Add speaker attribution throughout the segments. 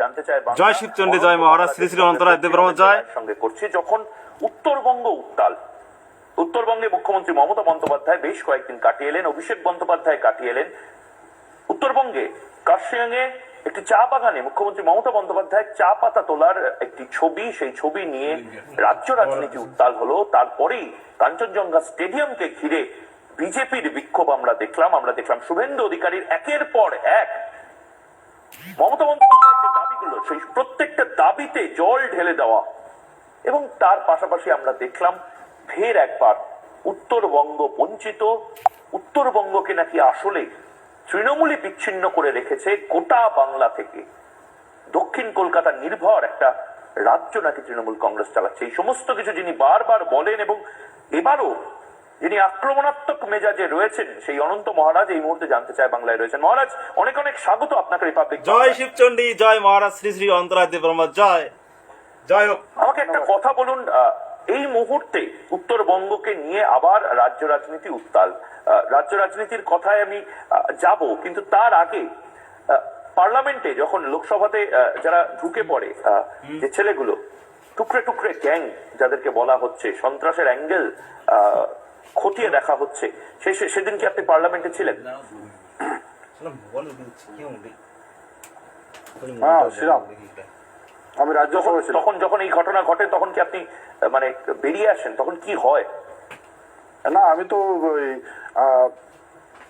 Speaker 1: জানতে চায়
Speaker 2: জয় শিবচণ্ডী, জয় মহারাজ, শ্রী শ্রী অন্তরায় দেবব্রহ্ম, জয়।
Speaker 1: সঙ্গে করছি। যখন উত্তরবঙ্গ উত্তাল উত্তরবঙ্গে মুখ্যমন্ত্রী মমতা বন্দ্যোপাধ্যায় বেশ কয়েকদিন কাটিয়ে এলেন অভিষেক বন্দ্যোপাধ্যায় কাটিয়ে এলেন। উত্তরবঙ্গে কার্শিয়াংয়ে একটি চা বাগানে মুখ্যমন্ত্রী মমতা বন্দ্যোপাধ্যায় চা পাতা তোলার একটি ছবি সেই ছবি নিয়ে রাজ্য রাজনীতি উত্তাল হলো। তারপরেই কাঞ্চনজঙ্ঘা স্টেডিয়ামকে ঘিরে বিজেপির বিক্ষোভ আমরা দেখলাম। আমরা দেখলাম শুভেন্দু অধিকারীর একের পর এক মমতা বন্দ্যোপাধ্যায়ের যে দাবিগুলো, সেই প্রত্যেকটা দাবিতে জল ঢেলে দেওয়া। এবং তার পাশাপাশি আমরা দেখলাম, ফের একবার উত্তরবঙ্গ বঞ্চিত। উত্তরবঙ্গকে নাকি আসলে তৃণমূলই বিচ্ছিন্ন করে রেখেছে গোটা বাংলা থেকে। দক্ষিণ কলকাতা নির্ভর একটা রাজ্য নাকি তৃণমূল কংগ্রেস চালাচ্ছে। এই সমস্ত কিছু যিনি বারবার বলেন এবং এবারও যিনি আক্রমণাত্মক মেজাজে রয়েছেন সেই অনন্ত মহারাজ এই মুহূর্তে জানতে চায় বাংলায় রয়েছেন। মহারাজ অনেক অনেক স্বাগত আপনাকে রিপাবলিক
Speaker 2: জয় শিবচণ্ডী জয় মহারাজ শ্রী শ্রী অন্তরায় দেবব্রহ্ম জয়। জয় হোক।
Speaker 1: আমাকে একটা কথা বলুন এই মুহূর্তে উত্তরবঙ্গকে নিয়ে আবার রাজ্য রাজনীতি উত্তাল। আহ, রাজ্য রাজনীতির কথায় আমি আহ, যাব কিন্তু তার আগে আহ, পার্লামেন্টে যখন লোকসভাতে আহ, যারা ঢুকে পড়ে আহ, যে ছেলেগুলো টুকরে টুকরে গ্যাং যাদেরকে বলা হচ্ছে সন্ত্রাসের অ্যাঙ্গেল খতিয়ে দেখা হচ্ছে। সে সে- সেদিন কি আপনি পার্লামেন্টে ছিলেন?
Speaker 3: হ্যাঁ। আমি রাজ্যসভায়
Speaker 1: তখন যখন এই ঘটনা ঘটে তখন কি আপনি মানে বেরিয়ে আসেন? তখন কি হয়?
Speaker 3: না আমি তো ওই আহ,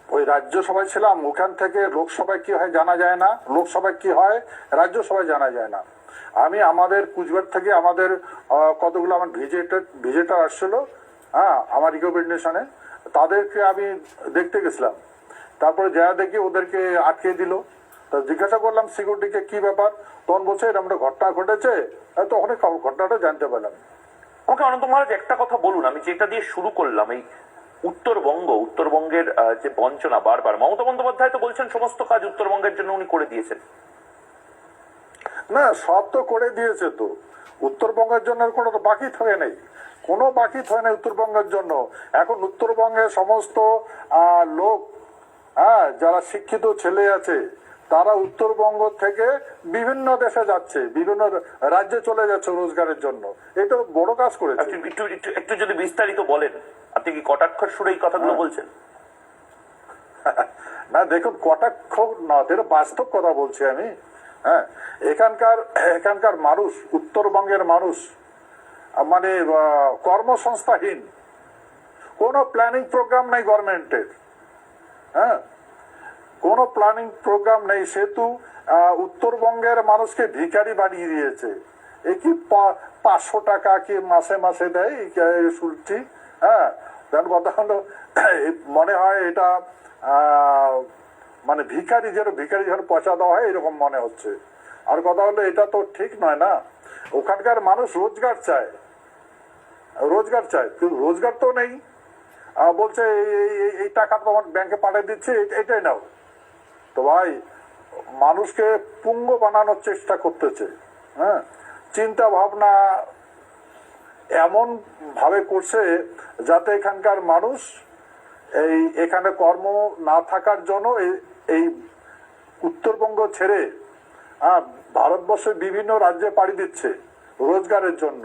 Speaker 3: ওই রাজ্যসভায় ছিলাম। ওখান থেকে লোকসভায় কি হয় জানা যায় না। লোকসভায় কি হয়? রাজ্যসভায় জানা যায় না। আমি আমাদের কুচবিহার থেকে আমাদের কতগুলো আমার ভিজিটার ভিজিটার আসছিল হ্যাঁ আমার রিকমেন্ডেশনে তাদেরকে আমি দেখতে গেছিলাম। তারপরে যা দেখি ওদেরকে আটকে দিল। তা জিজ্ঞাসা করলাম সিকিউরিটিকে কি ব্যাপার? তখন বলছে এরকম একটা ঘটনা ঘটেছে। আর তখনই ঘটনাটা জানতে পারলাম।
Speaker 1: আমাকে অনন্ত মহারাজ একটা কথা বলুন। আমি যেটা দিয়ে শুরু করলাম এই উত্তরবঙ্গ উত্তরবঙ্গের যে বঞ্চনা বারবার মমতা বন্দ্যোপাধ্যায় তো বলছেন সমস্ত কাজ উত্তরবঙ্গের জন্য উনি করে দিয়েছেন।
Speaker 3: না সব তো করে দিয়েছে তো। উত্তরবঙ্গের জন্য কোনো তো বাকি থাকে নেই। কোনো বাকি থাকে না উত্তরবঙ্গের জন্য। এখন উত্তরবঙ্গের সমস্ত লোক হ্যাঁ যারা শিক্ষিত ছেলে আছে তারা উত্তরবঙ্গ থেকে বিভিন্ন দেশে যাচ্ছে বিভিন্ন রাজ্যে চলে যাচ্ছে রোজগারের জন্য। এটা বড় কাজ করেছে।
Speaker 1: আপনি একটু একটু- যদি বিস্তারিত বলেন আপনি কি কটাক্ষর সুরে এই কথাগুলো বলছেন?
Speaker 3: না দেখুন কটাক্ষ না এটা বাস্তব কথা বলছি আমি। হ্যাঁ এখানকার এখানকার মানুষ উত্তরবঙ্গের মানুষ মানে কর্মসংস্থাহীন। কোনো প্ল্যানিং প্রোগ্রাম নেই গভর্নমেন্টের হ্যাঁ? কোনো প্ল্যানিং প্রোগ্রাম নেই সেতু উত্তরবঙ্গের মানুষকে ভিখারি বানিয়ে দিয়েছে। এ কি পাঁচশো টাকা কি মাসে মাসে দেয়? এই হ্যাঁ? কথা হলো মনে হয় এটা মানে ভিখারি যেন ভিখারি যেন পয়সা দেওয়া হয়, এরকম মনে হচ্ছে। আর কথা হলো, এটা তো ঠিক নয় না? ওখানকার মানুষ রোজগার চায়। রোজগার চায়, কিন্তু রোজগার তো নেই। বলছে, এই- টাকা তোমার ব্যাংকে পাঠিয়ে দিচ্ছে এটাই নাও। তো ভাই, মানুষকে পুঙ্গ বানানোর চেষ্টা করতেছে হ্যাঁ? চিন্তা ভাবনা এমন ভাবে করছে যাতে এখানকার মানুষ এই, এখানে কর্ম না থাকার জন্য এই- উত্তরবঙ্গ ছেড়ে ভারতবর্ষের বিভিন্ন রাজ্যে পাড়ি দিচ্ছে রোজগারের জন্য।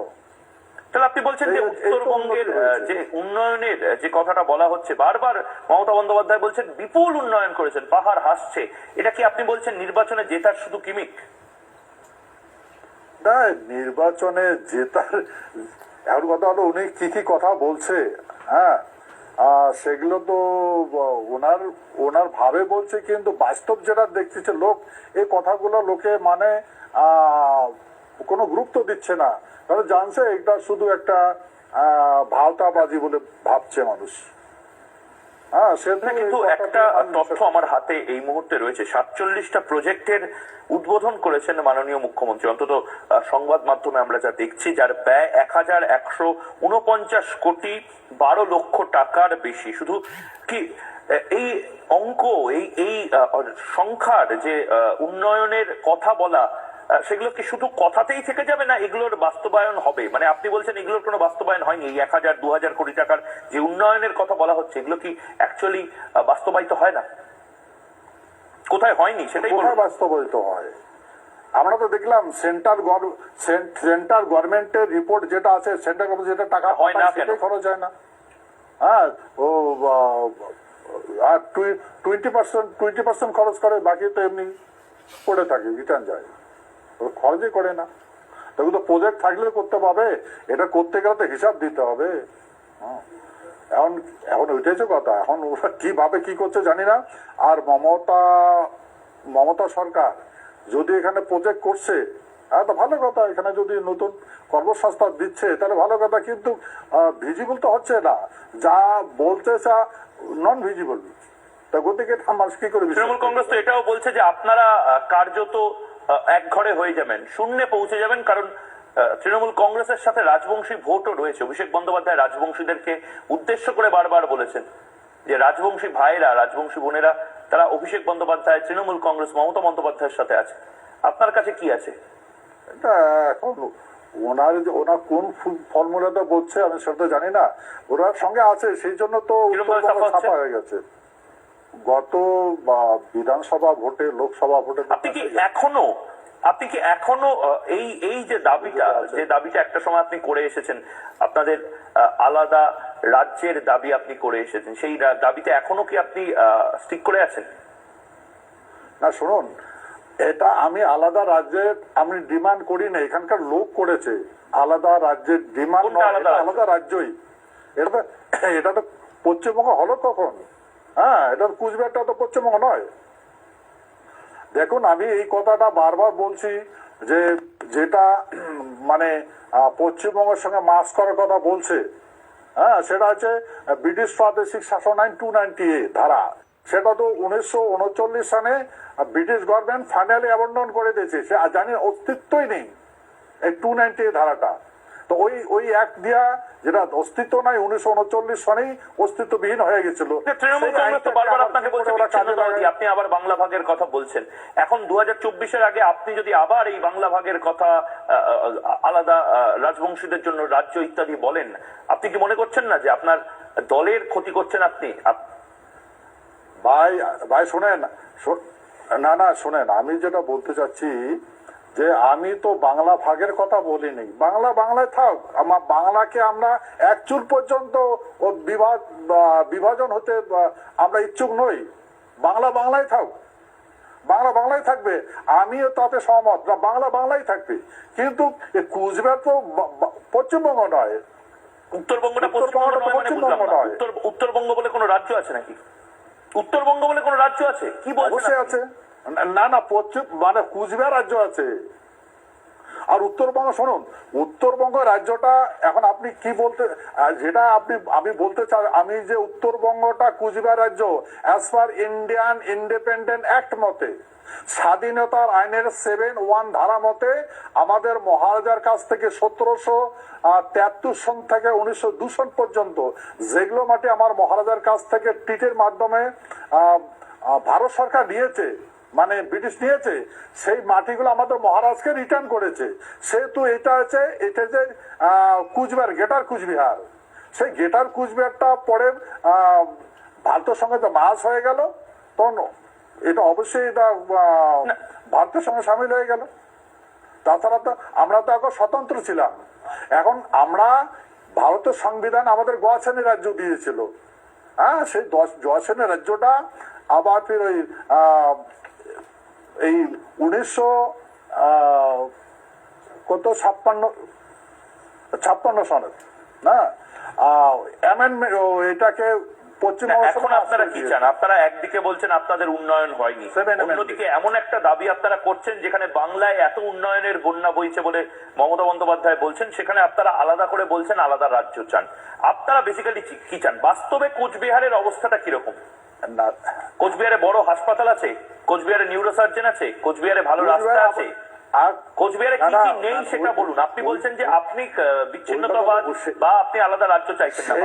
Speaker 1: তাহলে আপনি বলছেন যে উত্তরবঙ্গের। যে উন্নয়নের যে কথাটা বলা হচ্ছে বারবার মমতা বন্দ্যোপাধ্যায় বলছেন বিপুল উন্নয়ন করেছেন পাহাড় হাসছে। এটা কি আপনি বলছেন নির্বাচনে জেতার শুধু কিমিক?
Speaker 3: না নির্বাচনে জেতার এখন কথা হলো উনি কি কি কথা বলছে হ্যাঁ? সেগুলো তো ওনার ওনার ভাবে বলছে, কিন্তু বাস্তব যেটা দেখতেছে লোক, এই কথাগুলো লোকে মানে কোনো গুরুত্ব দিচ্ছে না। কারণ জানছে এটা শুধু একটা ভাওতাবাজি বলে ভাবছে মানুষ। হ্যাঁ
Speaker 1: কিন্তু একটা তথ্য আমার হাতে এই মুহূর্তে রয়েছে। সাতচল্লিশটা প্রজেক্টের উদ্বোধন করেছেন মাননীয় মুখ্যমন্ত্রী। অন্তত সংবাদ মাধ্যমে আমরা যা দেখছি যার ব্যয় এক হাজার একশো উনপঞ্চাশ কোটি বারো লক্ষ টাকার বেশি। শুধু কি এই অঙ্ক এই এই সংখ্যার যে উন্নয়নের কথা বলা সেগুলো কি শুধু কথাতেই থেকে যাবে না এগুলোর বাস্তবায়ন হবে? মানে আপনি বলছেন এগুলোর কোনো বাস্তবায়ন হয়নি এই এক হাজার দু হাজার কোটি টাকার যে উন্নয়নের কথা বলা হচ্ছে এগুলো কি অ্যাকচুয়ালি বাস্তবায়িত হয় না? কোথায় হয়নি সেটাই
Speaker 3: কোথায় বাস্তবায়িত হয়? আমরা তো দেখলাম সেন্ট্রাল সেন্ট্রাল গভর্নমেন্টের রিপোর্ট যেটা আছে সেন্ট্রাল গভর্নমেন্ট যেটা টাকা
Speaker 1: হয় না?
Speaker 3: সেটাই খরচ হয় না। হ্যাঁ ও আর টোয়েন্টি পার্সেন্ট টোয়েন্টি পার্সেন্ট খরচ করে বাকি তো এমনি পড়ে থাকে রিটার্ন যায়। খরচই করে না। তবে তো প্রজেক্ট থাকলে করতে পাবে এটা করতে গেলে তো হিসাব দিতে হবে। হ্যাঁ। এখন এখন ওইটাই তো কথা। এখন ওরা কীভাবে কি করছে জানি না। আর মমতা মমতা সরকার যদি এখানে প্রজেক্ট করছে হ্যাঁ তো ভালো কথা। এখানে যদি নতুন কর্মসংস্থান দিচ্ছে তাহলে ভালো কথা। কিন্তু ভিজিবল তো হচ্ছে না। যা বলছে চা নন ভিজিবল তা গতিকে মানুষ কি করে
Speaker 1: তৃণমূল কংগ্রেস তো এটাও বলছে যে আপনারা কার্যত এক ঘরে হয়ে যাবেন শূন্যে পৌঁছে যাবেন কারণ তৃণমূল কংগ্রেসের সাথে রাজবংশী ভোটও রয়েছে। অভিষেক বন্দ্যোপাধ্যায় রাজবংশীদেরকে উদ্দেশ্য করে বারবার বলেছেন যে রাজবংশী ভাইরা রাজবংশী বোনেরা তারা অভিষেক বন্দ্যোপাধ্যায় তৃণমূল কংগ্রেস মমতা বন্দ্যোপাধ্যায়ের সাথে আছে। আপনার কাছে কি আছে?
Speaker 3: এটা এখন ওনার ওনার কোন ফর্মুলাটা বলছে আমি সেটা জানি না। ওনার সঙ্গে আছে সেই জন্য তো?
Speaker 1: ছাপা
Speaker 3: হয়ে গেছে। গত বিধানসভা ভোটে লোকসভা ভোটে
Speaker 1: আপনি কি এখনও আপনি কি এখনও এই এই যে দাবিটা যে দাবিটা একটা সময় আপনি করে এসেছেন আপনাদের আলাদা রাজ্যের দাবি আপনি করে এসেছেন সেই দাবিতে এখনও কি আপনি স্টিক করে আছেন?
Speaker 3: না শুনুন এটা আমি আলাদা রাজ্যের আমি ডিমান্ড করি না এখানকার লোক করেছে আলাদা রাজ্যের ডিমান্ড
Speaker 1: আলাদা
Speaker 3: আলাদা রাজ্যই। এটা তো এটা তো পশ্চিমবঙ্গ হলো কখন? হ্যাঁ এটা কুচবিহারটা তো পশ্চিমবঙ্গ নয়। দেখুন, আমি এই কথাটা বারবার বলছি যে যেটা মানে পশ্চিমবঙ্গের সঙ্গে মাস করার কথা বলছে হ্যাঁ সেটা হচ্ছে ব্রিটিশ প্রাদেশিক শাসন আইন টু নাইনটি এ ধারা। সেটা তো উনিশশো উনচল্লিশ সালে ব্রিটিশ গভর্নমেন্ট ফাইনালি অ্যাবন্ডন করে দিয়েছে। সে জানি অস্তিত্বই নেই এই টু নাইনটি ধারাটা। তো ওই ওই অ্যাক্ট দিয়া যেটা অস্তিত্ব নাই উনিশশো উনচল্লিশ সনেই অস্তিত্ববিহীন হয়ে গেছিল?
Speaker 1: আপনি আবার বাংলা ভাগের কথা বলছেন। এখন দু হাজার আগে আপনি যদি আবার এই বাংলা ভাগের কথা আলাদা রাজবংশীদের জন্য রাজ্য ইত্যাদি বলেন আপনি কি মনে করছেন না যে আপনার দলের ক্ষতি করছেন আপনি? আপ-
Speaker 3: ভাই ভাই শোনেন না না শোনেন আমি যেটা বলতে চাচ্ছি যে আমি তো বাংলা ভাগের কথা বলিনি। বাংলা বাংলায় থাক আমার বাংলাকে আমরা এক চুল পর্যন্ত ও বিভাগ বিভাজন হতে আমরা ইচ্ছুক নই। বাংলা বাংলায় থাক। বাংলা বাংলায় থাকবে আমিও তাতে সহমত বাংলা বাংলাই থাকবে। কিন্তু এ কুচবিহার তো পশ্চিমবঙ্গ নয়।
Speaker 1: উত্তরবঙ্গটা পশ্চিমবঙ্গ নয় মানে উত্তরবঙ্গ বলে কোনো রাজ্য আছে নাকি? উত্তরবঙ্গ বলে কোনো রাজ্য আছে? কি
Speaker 3: অবশ্যই আছে। না না পশ্চিম মানে কুচবিহার রাজ্য আছে। আর উত্তরবঙ্গ, শুনুন, উত্তরবঙ্গ রাজ্যটা, এখন আপনি কি বলতে যেটা আপনি, আমি বলতে চাই, আমি যে উত্তরবঙ্গটা কুচবিহার রাজ্য as per Indian Independence Act মতে, স্বাধীনতার আইনের সেভেন ওয়ান ধারা মতে, আমাদের মহারাজার কাছ থেকে সতেরোশো তেয়াত্তর সন থেকে উনিশশো দু সন পর্যন্ত, যেগুলো মাটি আমার মহারাজার কাছ থেকে টিটের মাধ্যমে ভারত সরকার নিয়েছে মানে ব্রিটিশ নিয়েছে সেই মাটিগুলো আমাদের মহারাজকে রিটার্ন করেছে। সেহেতু এটা আছে এটা যে কুচবিহার গেটার কুচবিহার। সেই গেটার কুচবিহারটা পরে ভারতের সঙ্গে তো মাস হয়ে গেল তখন এটা অবশ্যই এটা ভারতের সঙ্গে সামিল হয়ে গেল। তাছাড়া তো আমরা তো এখন স্বতন্ত্র ছিলাম। এখন আমরা ভারতের সংবিধান আমাদের গোয়া রাজ্য দিয়েছিল। হ্যাঁ সেই দশ গোয়া রাজ্যটা আবার ফির ওই এই উনিশশো কত ছাপ্পান্ন ছাপ্পান্ন সনের না? অ্যামেন্ডমেন্ট এটাকে
Speaker 1: এখন আপনারা কি চান? আপনারা একদিকে বলছেন আপনাদের উন্নয়ন হয়নি. অন্যদিকে এমন একটা দাবি আপনারা করছেন যেখানে বাংলায় এত উন্নয়নের বন্যা বইছে বলে মমতা বন্দ্যোপাধ্যায় বলছেন সেখানে আপনারা আলাদা করে বলছেন আলাদা রাজ্য চান। আপনারা বেসিক্যালি কি চান? বাস্তবে কোচবিহারের অবস্থাটা কীরকম?
Speaker 3: না।
Speaker 1: কোচবিহারে বড় হাসপাতাল আছে? কোচবিহারে নিউরোসার্জন আছে কোচবিহারে ভালো রাস্তা আছে।
Speaker 3: আর
Speaker 1: কোচবিহারে কি কি নেই সেটা বলুন। আপনি বলছেন যে আপনি বিচ্ছিন্নতাবাদ বা আপনি আলাদা রাজ্য চাইছেন না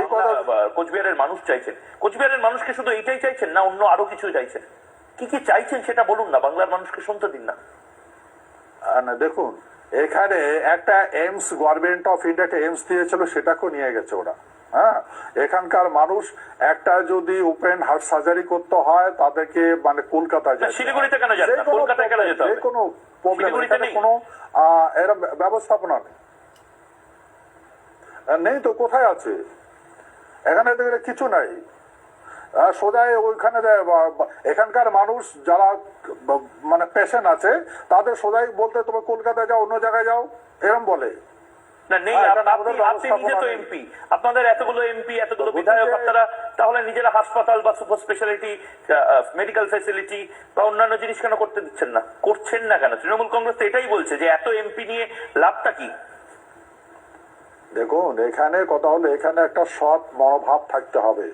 Speaker 1: কোচবিহারের মানুষ চাইছেন। কোচবিহারের মানুষকে শুধু এইটাই চাইছেন না অন্য আরও কিছু চাইছেন? কি কি চাইছেন সেটা বলুন না বাংলার মানুষকে শুনতে দিন না।
Speaker 3: না, দেখুন এখানে একটা এমস গভর্নমেন্ট অফ ইন্ডিয়া একটা এমস দিয়েছিল সেটাকেও নিয়ে গেছে ওরা। হ্যাঁ? এখানকার মানুষ একটা যদি ওপেন হার্ট সার্জারি করতে হয় তাদেরকে মানে কলকাতায়
Speaker 1: না,
Speaker 3: যেতে
Speaker 1: শিলিগুড়িতে কেন না? কলকাতায় কেন যেতে হবে?
Speaker 3: কোনো প্রবলেম? কোনো এরম ব্যবস্থাপনা নেই। নেই তো কোথায় আছে? এখানে দেখলে কিছু নাই। সোজাই ওইখানে এখানকার মানুষ যারা মানে পেশেন্ট আছে তাদের সোজাই বলতে তুমি কলকাতায় যাও অন্য জায়গায় যাও। এরম বলে।
Speaker 1: না নেই
Speaker 3: এখানে
Speaker 1: আপনি নিজে তো এমপি। আপনাদের এতগুলো এমপি এতগুলো বিধায়ক আপনারা তাহলে নিজেরা হাসপাতাল বা সুপার স্পেশালিটি মেডিকেল ফেসিলিটি বা অন্যান্য জিনিস কেন করতে দিচ্ছেন না? করছেন না কেন? তৃণমূল কংগ্রেস তো এটাই বলছে যে এত এমপি নিয়ে লাভটা কি?
Speaker 3: দেখুন এখানে কথা হলো এখানে একটা সৎ মনোভাব থাকতে হবে।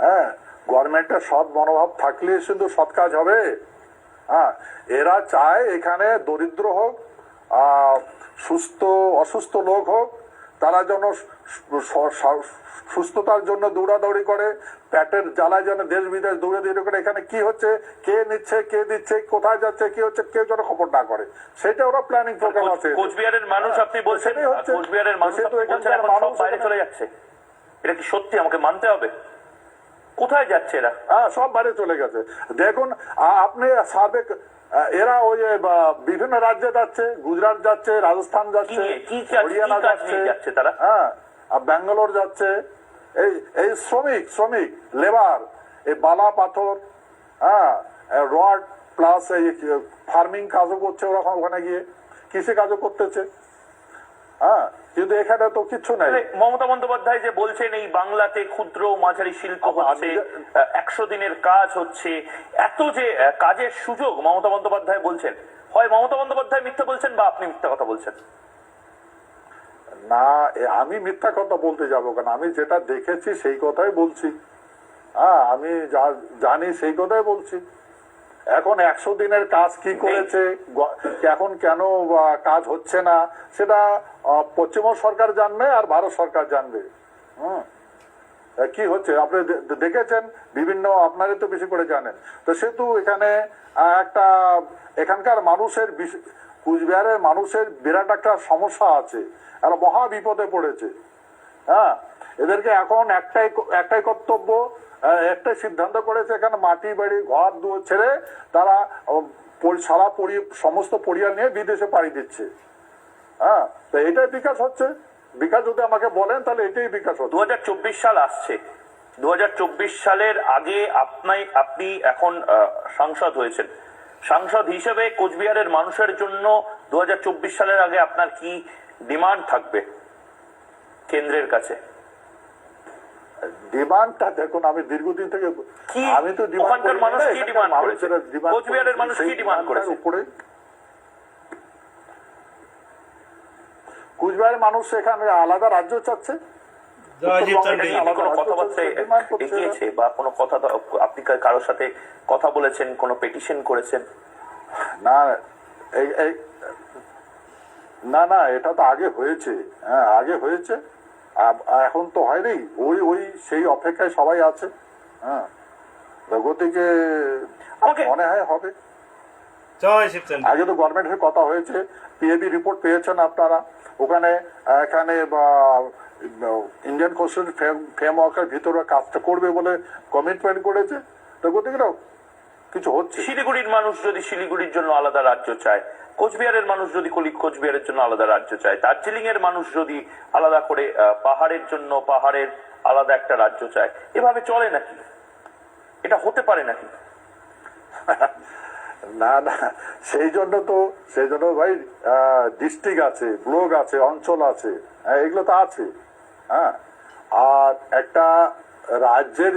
Speaker 3: হ্যাঁ গভর্নমেন্টের সৎ মনোভাব থাকলে শুধু সৎ কাজ হবে। হ্যাঁ এরা চায় এখানে দরিদ্র হোক আহ, সুস্থ অসুস্থ লোক হোক তারা যেন সুস্থতার জন্য দৌড়াদৌড়ি করে পেটের জ্বালায় যেন দেশ বিদেশ দৌড়ে দৌড়ে করে এখানে কি হচ্ছে কে নিচ্ছে কে দিচ্ছে কোথায় যাচ্ছে কি হচ্ছে কেউ যেন খবর না করে। সেটা ওরা প্ল্যানিং প্রোগ্রাম আছে।
Speaker 1: কোচবিহারের মানুষ আপনি বলছেন। কোচবিহারের মানুষ
Speaker 3: মানুষ
Speaker 1: বাইরে চলে যাচ্ছে। এটা কি সত্যি? আমাকে মানতে হবে? কোথায় যাচ্ছে এরা?
Speaker 3: হ্যাঁ সব বাইরে চলে গেছে। দেখুন আপনি সাবেক এরা ওই যে, বিভিন্ন রাজ্যে যাচ্ছে গুজরাট যাচ্ছে রাজস্থান যাচ্ছে হরিয়ানা
Speaker 1: যাচ্ছে তারা?
Speaker 3: হ্যাঁ ব্যাঙ্গালোর যাচ্ছে এই এই শ্রমিক শ্রমিক লেবার এই বালা পাথর হ্যাঁ রড প্লাস এই ফার্মিং কাজও করছে ওরা ওখানে গিয়ে কৃষি কাজও করতেছে হ্যাঁ কিন্তু এখানে তো কিচ্ছু নাই।
Speaker 1: মমতা বন্দ্যোপাধ্যায় যে বলছেন এই বাংলাতে ক্ষুদ্র মাঝারি শিল্প হচ্ছে একশো দিনের কাজ হচ্ছে এত যে কাজের সুযোগ মমতা বন্দ্যোপাধ্যায় বলছেন। হয় মমতা বন্দ্যোপাধ্যায় মিথ্যা বলছেন বা আপনি মিথ্যা কথা বলছেন?
Speaker 3: না আমি মিথ্যা কথা বলতে যাব কেন? আমি যেটা দেখেছি সেই কথাই বলছি। হ্যাঁ আমি যা জানি সেই কথাই বলছি। এখন একশো দিনের কাজ কি করেছে? এখন কেন কাজ হচ্ছে না? সেটা পশ্চিমবঙ্গ সরকার জানবে আর ভারত সরকার জানবে। হুম। কি হচ্ছে? আপনি দেখেছেন? বিভিন্ন আপনারই তো বেশি করে জানেন। তো সেহেতু এখানে একটা এখানকার মানুষের কুচবিহারের মানুষের বিরাট একটা সমস্যা আছে। এরা মহা বিপদে পড়েছে। হ্যাঁ? এদেরকে এখন একটাই একটাই কর্তব্য আহ, একটাই সিদ্ধান্ত করেছে এখানে মাটি বাড়ি ঘর দুয়ার ছেড়ে তারা সারা সমস্ত পরিবার নিয়ে বিদেশে পাড়ি দিচ্ছে। হ্যাঁ তো এটাই বিকাশ হচ্ছে। বিকাশ যদি আমাকে বলেন তাহলে এটাই বিকাশ হচ্ছে।
Speaker 1: দু হাজার চব্বিশ সাল আসছে। দু হাজার চব্বিশ সালের আগে আপনি আপনি এখন সাংসদ হয়েছেন। সাংসদ হিসেবে কোচবিহারের মানুষের জন্য দু হাজার চব্বিশ সালের আগে আপনার কি ডিমান্ড থাকবে কেন্দ্রের কাছে?
Speaker 3: ডিমান্ডটা দেখুন আমি দীর্ঘদিন থেকে আমি তো
Speaker 1: মানুষ কি
Speaker 3: মানুষেরা
Speaker 1: করেছে? কোচবিহারের মানুষ কি demand করেছে?
Speaker 3: উপরে কুচবিহারের মানুষ এখানে আলাদা রাজ্য চাচ্ছে।
Speaker 1: এগিয়েছে বা কোনো কথা আপনি কারোর সাথে কথা বলেছেন কোনো পেটিশন করেছেন?
Speaker 3: না না না এটা তো আগে হয়েছে। হ্যাঁ আগে হয়েছে। এখন তো হয়নি। ওই ওই সেই অপেক্ষায় সবাই আছে। হ্যাঁ। গতিকে মনে হয় হবে। আগে তো গভর্নমেন্টের কথা হয়েছে। পিএবি রিপোর্ট পেয়েছেন আপনারা। ওখানে এখানে বা ইন্ডিয়ান কনস্টিটিউশন ফ্রেমওয়ার্কের ভিতরে কাজটা করবে বলে কমিটমেন্ট করেছে। তো গতিকে কিছু হচ্ছে?
Speaker 1: শিলিগুড়ির মানুষ যদি শিলিগুড়ির জন্য আলাদা রাজ্য চায় কোচবিহারের মানুষ যদি কোচবিহারের জন্য আলাদা রাজ্য চায় দার্জিলিং এর মানুষ যদি আলাদা করে পাহাড়ের জন্য পাহাড়ের আলাদা একটা রাজ্য চায় এভাবে চলে নাকি? এটা হতে পারে নাকি?
Speaker 3: না না সেই জন্য তো সেই জন্য ভাই ডিস্ট্রিক্ট আছে ব্লক আছে অঞ্চল আছে হ্যাঁ, এগুলো তো আছে হ্যাঁ। আর একটা রাজ্যের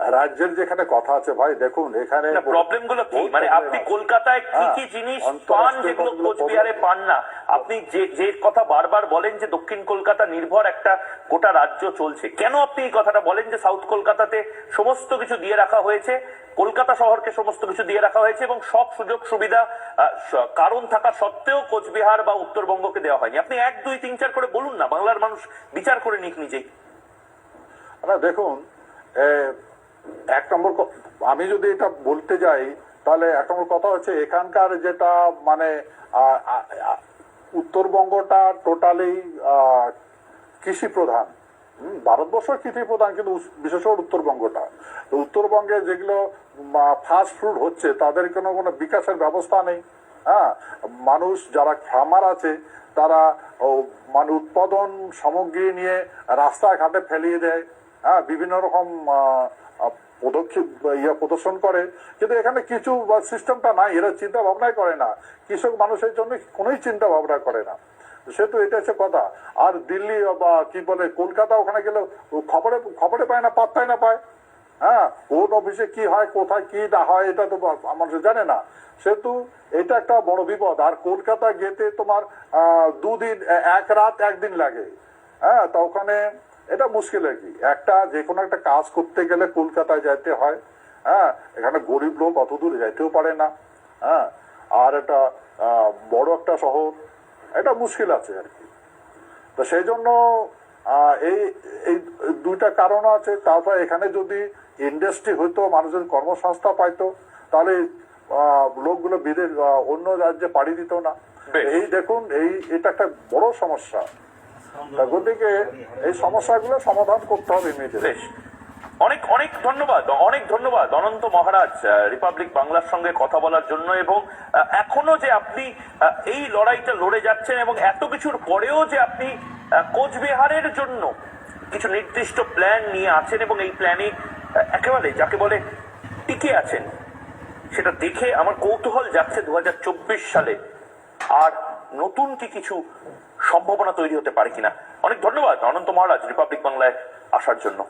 Speaker 3: রাজ্যের যেখানে কথা আছে ভাই দেখুন এখানে
Speaker 1: প্রবলেমগুলো কি? মানে আপনি কলকাতায় কি
Speaker 3: হ্যাঁ,
Speaker 1: কি জিনিস পান যেগুলো কোচবিহারে পান না? আপনি যে যে কথা বারবার বলেন যে দক্ষিণ কলকাতা নির্ভর একটা গোটা রাজ্য চলছে কেন আপনি এই কথাটা বলেন যে সাউথ কলকাতাতে সমস্ত কিছু দিয়ে রাখা হয়েছে কলকাতা শহরকে সমস্ত কিছু দিয়ে রাখা হয়েছে এবং সব সুযোগ সুবিধা কারণ থাকা সত্ত্বেও কোচবিহার বা উত্তরবঙ্গকে দেওয়া হয়নি। আপনি এক দুই তিন চার করে বলুন না বাংলার মানুষ বিচার করে নিক নিজেই।
Speaker 3: না দেখুন এক নম্বর আমি যদি এটা বলতে যাই, তাহলে এক নম্বর কথা হচ্ছে এখানকার যেটা মানে উত্তরবঙ্গটা টোটালি কৃষি প্রধান ভারতবর্ষ কৃষি প্রধান কিন্তু বিশেষ করে উত্তরবঙ্গটা। উত্তরবঙ্গে যেগুলো ফাস্ট ফুড হচ্ছে, তাদের কোনো কোনো বিকাশের ব্যবস্থা নেই। হ্যাঁ মানুষ যারা ফার্মার আছে, তারা মানে উৎপাদন সামগ্রী নিয়ে রাস্তাঘাটে ফেলিয়ে দেয়। হ্যাঁ বিভিন্ন রকম পদক্ষেপ ইয়ে প্রদর্শন করে, কিন্তু এখানে কিছু সিস্টেমটা নাই, এরা চিন্তা ভাবনাই করে না। কৃষক মানুষের জন্য কোনোই চিন্তা ভাবনা করে না। সেহেতু এটা হচ্ছে কথা। আর দিল্লি, বা, কি বলে, কলকাতা ওখানে গেলে খবরে খবরে পায় না পাত্তাই না পায়। হ্যাঁ কোন অফিসে কি হয়, কোথায় কি না হয়, এটা তো মানুষ জানে না। সেহেতু এটা একটা বড় বিপদ। আর কলকাতা যেতে তোমার দুদিন এক রাত একদিন লাগে। হ্যাঁ তা ওখানে এটা মুশকিল আর কি। একটা যে কোনো একটা কাজ করতে গেলে কলকাতায় যাইতে হয় হ্যাঁ? এখানে গরিব লোক অত দূরে যাইতেও পারে না হ্যাঁ? আর এটা বড় একটা শহর এটা মুশকিল আছে আর কি। তো সেই জন্য এই এই দুইটা কারণ আছে। তারপর এখানে যদি ইন্ডাস্ট্রি হইতো মানুষ যদি কর্মসংস্থা পাইতো তাহলে লোকগুলো বিদেশ অন্য রাজ্যে পাড়ি দিত না। এই দেখুন এই এটা একটা বড় সমস্যা। তা গতিকে এই সমস্যাগুলো সমাধান করতে হবে ইমিডিয়েট
Speaker 1: অনেক অনেক ধন্যবাদ অনেক ধন্যবাদ অনন্ত মহারাজ রিপাবলিক বাংলার সঙ্গে কথা বলার জন্য এবং এখনও যে আপনি এই লড়াইটা লড়ে যাচ্ছেন এবং এত কিছুর পরেও যে আপনি কোচবিহারের জন্য কিছু নির্দিষ্ট প্ল্যান নিয়ে আছেন এবং এই প্ল্যানে একেবারে যাকে বলে টিকে আছেন, সেটা দেখে আমার কৌতূহল যাচ্ছে দু হাজার চব্বিশ সালে। আর নতুন কি কিছু সম্ভাবনা তৈরি হতে পারে কিনা। অনেক ধন্যবাদ অনন্ত মহারাজ রিপাবলিক বাংলায় আসার জন্য।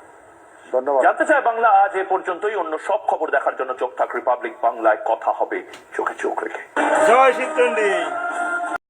Speaker 3: ধন্যবাদ।
Speaker 1: জানতে চাই বাংলা আজ এ পর্যন্তই অন্য সব খবর দেখার জন্য চোখ থাক রিপাবলিক বাংলায় কথা হবে চোখে চোখ রেখে।
Speaker 2: জয় শীতচন্ডী